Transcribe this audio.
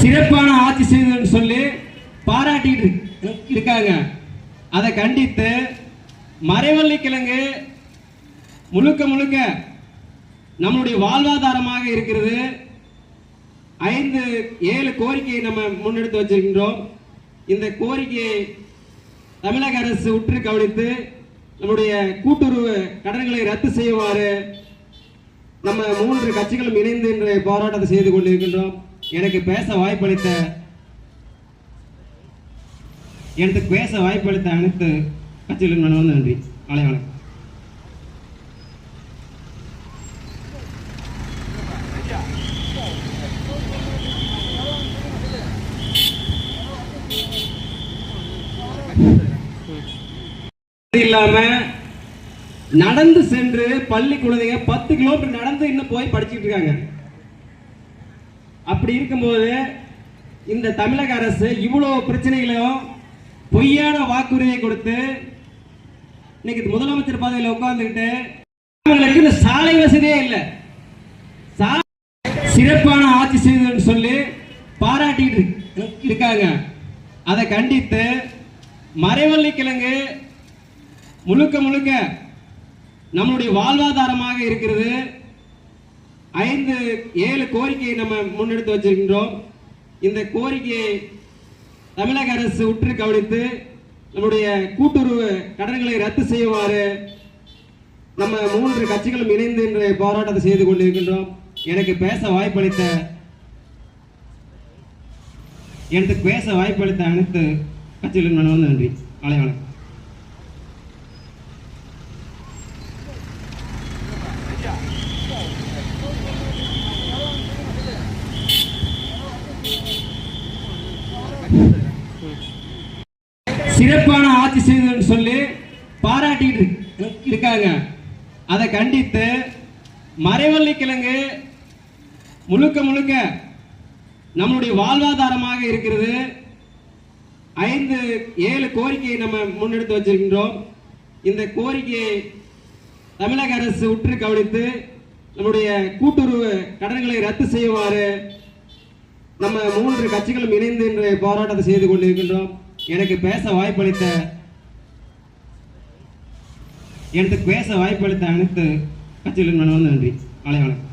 சிறப்பான ஆட்சி செய்ததுன்னு சொல்லி பாராட்டிட்டு இருக்காங்க. அதை கண்டித்து மறைவள்ளி கிழங்கு முழுக்க முழுக்க நம்மளுடைய வாழ்வாதாரமாக இருக்கிறது. ஐந்து ஏழு கோரிக்கையை நம்ம முன்னெடுத்து வச்சிருக்கின்றோம். இந்த கோரிக்கையை தமிழக அரசு உற்று கவனித்து நம்முடைய கூட்டுறவு கடன்களை ரத்து செய்யுமாறு நம்ம மூன்று கட்சிகளும் இணைந்து இன்றைய போராட்டத்தை செய்து கொண்டிருக்கின்றோம். எனக்கு பேச வாய்ப்பளித்த எனக்கு பேச வாய்ப்பளித்த அனைத்து கட்சிகளுக்கு நான் நன்றி. அலை வணக்கம். அது இல்லாம நடந்து சென்று பள்ளி குழந்தைங்க பத்து கிலோமீட்டர் நடந்து இன்னும் போய் படிச்சுட்டு இருக்காங்க. அப்படி இருக்கும்போது இந்த தமிழக அரசு இவ்வளவு பிரச்சனைகளையும் பொய்யான வாக்குறுதியை கொடுத்து இன்னைக்கு முதலமைச்சர் பதவியில் உட்கார்ந்துக்கிட்டு அவங்களுக்கு சாலை வசதியே இல்லை. சிறப்பான ஆட்சி செய்ததுன்னு சொல்லி பாராட்டிட்டு இருக்காங்க. அதை கண்டித்து மறைவள்ளி கிழங்கு முழுக்க முழுக்க நம்மளுடைய வாழ்வாதாரமாக இருக்கிறது. ஐந்து ஏழு கோரிக்கையை நம்ம முன்னெடுத்து வச்சிருக்கின்றோம். இந்த கோரிக்கையை தமிழக அரசு உற்று கவனித்து நம்முடைய கூட்டுறவு கடன்களை ரத்து செய்யுமாறு நம்ம மூன்று கட்சிகளும் இணைந்து இன்றைய போராட்டத்தை செய்து கொண்டிருக்கின்றோம். எனக்கு பேச வாய்ப்பளித்த எனக்கு பேச வாய்ப்பளித்த அனைத்து கட்சிகளும் நன்றி. அலை வணக்கம். சிறப்பான ஆட்சி செய்ததுன்னு சொல்லி பாராட்டிட்டு இருக்காங்க. அதை கண்டித்து மறைவள்ளி கிழங்கு முழுக்க முழுக்க நம்மளுடைய வாழ்வாதாரமாக இருக்கிறது. ஐந்து ஏழு கோரிக்கையை நம்ம முன்னெடுத்து வச்சிருக்கின்றோம். இந்த கோரிக்கையை தமிழக அரசு உற்று கவனித்து நம்முடைய கூட்டுறவு கடன்களை ரத்து செய்யுமாறு நம்ம மூன்று கட்சிகளும் இணைந்து இன்று போராட்டத்தை செய்து கொண்டிருக்கின்றோம். எனக்கு பேச வாய்ப்பளித்த எனக்கு பேச வாய்ப்பளித்த அனைத்து கட்சிகளும் நன்றி. காலை வணக்கம்.